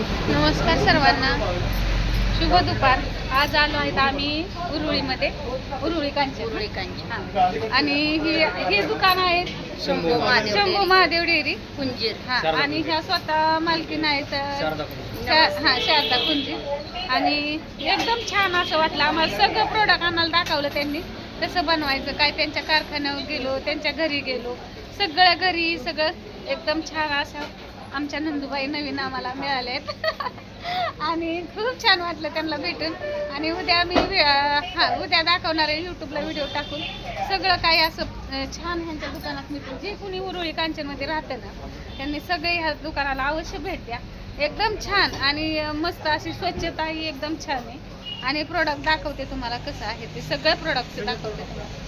नमस्कार सर्वांना. शुभ दुपार. आज आलो आहेत आम्ही उरुळीमध्ये. उरुळी कांचन उरुळी कांचन. हां. आणि ही हे दुकान आहे शंभू महादेव शंभू डेअरी. महादेव डेअरी. कुंजीर. हा. आणि ह्या स्वतः मालकीन आहेत. शारदा शा- हा शारदा कुंजी आणि एकदम छान असं वाटलं. आम्हाला सगळं प्रोडक्ट आम्हाला दाखवलं त्यांनी. कसं बनवायचं काय त्यांच्या कारखान्यावर गेलो त्यांच्या घरी गेलो. सगळं घरी सगळं एकदम छान असं आमच्या नंदूबाई नवीन आम्हाला मिळाले आणि खूप छान वाटलं त्यांना भेटून. आणि उद्या मी हां उद्या दाखवणार आहे यूट्यूबला व्हिडिओ टाकून. सगळं काही असं छान ह्यांच्या दुकानात मिळतं जे कुणी उरुळी कांचनमध्ये राहतं ना त्यांनी सगळे ह्या दुकानाला अवश्य भेट द्या. एकदम छान आणि मस्त अशी स्वच्छता ही एकदम छान आहे. आणि प्रोडक्ट दाखवते तुम्हाला कसं आहे ते सगळं प्रोडक्ट दाखवते तुम्हाला.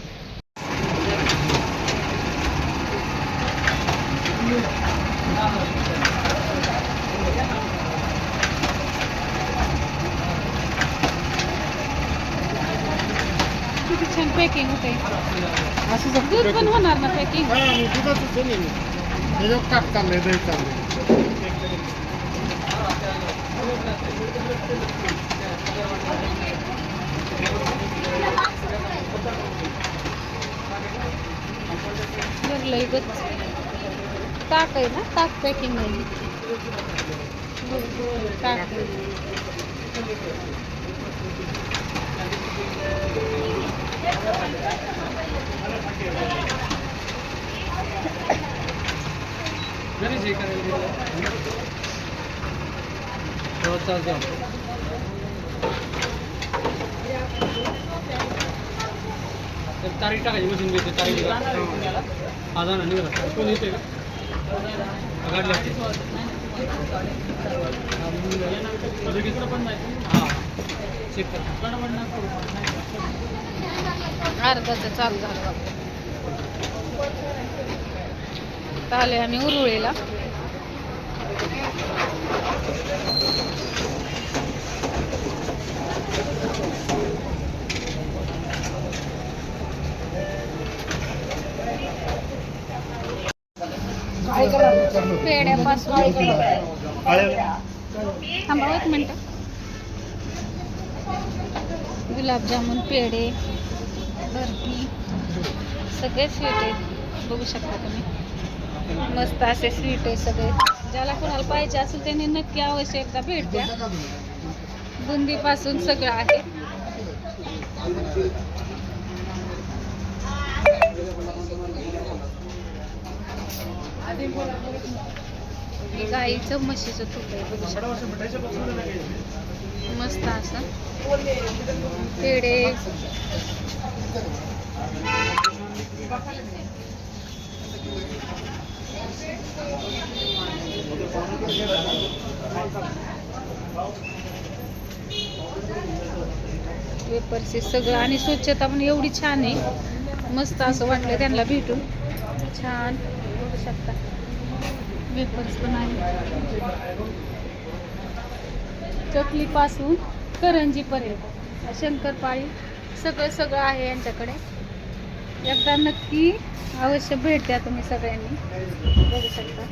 किती छान पॅकिंग होते असं दूध पण होणार ना पॅकिंग त्याच्यावर चाललंय दही चाललंय. ताक आहे ना ताक पॅकिंग आहे. ताक. तारीख टाकायची मशीन घेते तारीख हा जा ना निघा. कोण येते का गाडी लागते हा. चेक कर अर्धाचं चालू झालं. आता आले आम्ही उरुळीला. पेड्यापासून थांबा एक मिनिट. गुलाबजामुन पेढे. बर्फी सगळे स्वीट आहेत. बघू शकता तुम्ही. मस्त असे स्वीट आहे सगळे. ज्याला कोणाला पाहिजे असेल त्यांनी नक्की अवश्य एकदा भेट द्या. बुंदीपासून सगळं आहे. गाईचं म्हशीचं तूप आहे बघू शकता. मस्त असं. पेढे. पेपरचे सगळं आणि स्वच्छता पण एवढी छान आहे. मस्त असं वाटलं त्यांना भेटून. छान. बघू शकता. वेपर्स पण आहे चकलीपासून करंजीपर्यंत शंकरपाळी सगळं सगळं आहे यांच्याकडे. एकदा नक्की अवश्य भेट द्या तुम्ही सगळ्यांनी. बघू शकता.